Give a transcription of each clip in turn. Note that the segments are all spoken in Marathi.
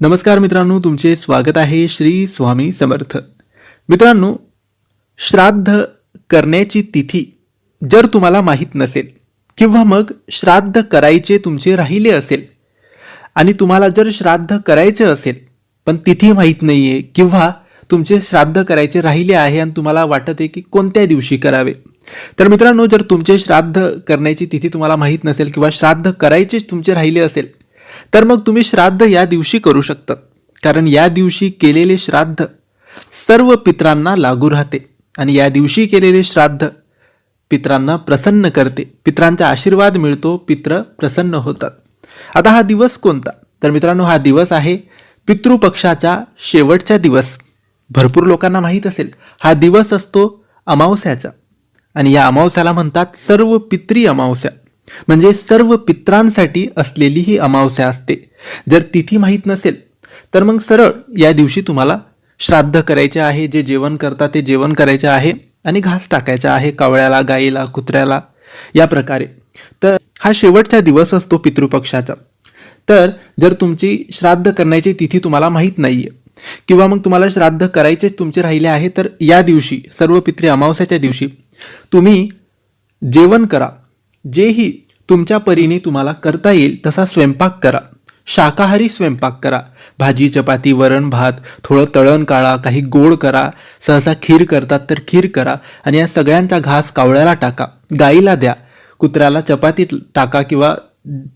नमस्कार मित्रांनो तुमचे स्वागत आहे श्री स्वामी समर्थ. मित्रांनो श्राद्ध करण्याची तिथी जर तुम्हाला माहीत नसेल किंवा मग श्राद्ध करायचे तुमचे राहिले असेल आणि तुम्हाला जर श्राद्ध करायचे असेल पण तिथी माहीत नाही आहे किंवा तुमचे श्राद्ध करायचे राहिले आहे आणि तुम्हाला वाटत आहे की कोणत्या दिवशी करावे तर मित्रांनो जर तुमचे श्राद्ध करण्याची तिथी तुम्हाला माहीत नसेल किंवा श्राद्ध करायचेच तुमचे राहिले असेल तर मग तुम्ही श्राद्ध या दिवशी करू शकतात कारण या दिवशी केलेले श्राद्ध सर्व पित्रांना लागू राहते आणि या दिवशी केलेले श्राद्ध पित्रांना प्रसन्न करते. पित्रांचा आशीर्वाद मिळतो पित्र प्रसन्न होतात. आता हा दिवस कोणता? तर मित्रांनो हा दिवस आहे पितृपक्षाचा शेवटचा दिवस. भरपूर लोकांना माहीत असेल हा दिवस असतो अमावस्याचा. आणि या अमावस्याला म्हणतात सर्व पित्री अमावस्या. म्हणजे सर्व पित्रांसाठी असलेली ही अमावस्या असते. जर तिथी माहीत नसेल तर मग सरळ या दिवशी तुम्हाला श्राद्ध करायचे आहे जे जेवण करता ते जेवण करायचे आहे आणि घास टाकायचा आहे कावळ्याला गाईला कुत्र्याला या प्रकारे. तर हा शेवटचा दिवस असतो पितृपक्षाचा. तर जर तुमची श्राद्ध करण्याची तिथी तुम्हाला माहीत नाहीये किंवा मग तुम्हाला श्राद्ध करायचे तुमचे राहिले आहे तर या दिवशी सर्व पितृ अमावस्याच्या दिवशी तुम्ही जेवण करा. जेही तुमच्या परीने तुम्हाला करता येईल तसा स्वयंपाक करा. शाकाहारी स्वयंपाक करा. भाजी चपाती वरण भात थोडं तळण काढा काही गोड करा. सहसा खीर करतात तर खीर करा आणि या सगळ्यांचा घास कावळ्याला टाका. गाईला द्या. कुत्र्याला चपाती टाका किंवा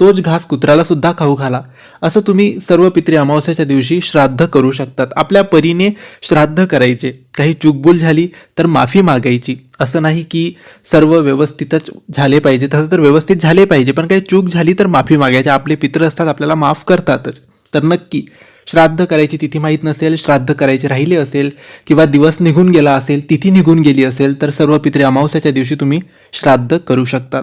तोच घास कुत्राला सुद्धा खाऊ घाला. असं तुम्ही सर्व पित्री अमावस्याच्या दिवशी श्राद्ध करू शकतात. आपल्या परीने श्राद्ध करायचे. काही चूकभूल झाली तर माफी मागायची. असं नाही की सर्व व्यवस्थितच झाले पाहिजे. तसं तर व्यवस्थित झाले पाहिजे. पण काही चूक झाली तर माफी मागायची. आपले पित्र असतात आपल्याला माफ करतातच. तर नक्की श्राद्ध करायची तिथी माहीत नसेल श्राद्ध करायचे राहिले असेल किंवा दिवस निघून गेला असेल तिथी निघून गेली असेल तर सर्व पित्रे अमावस्याच्या दिवशी तुम्ही श्राद्ध करू शकतात.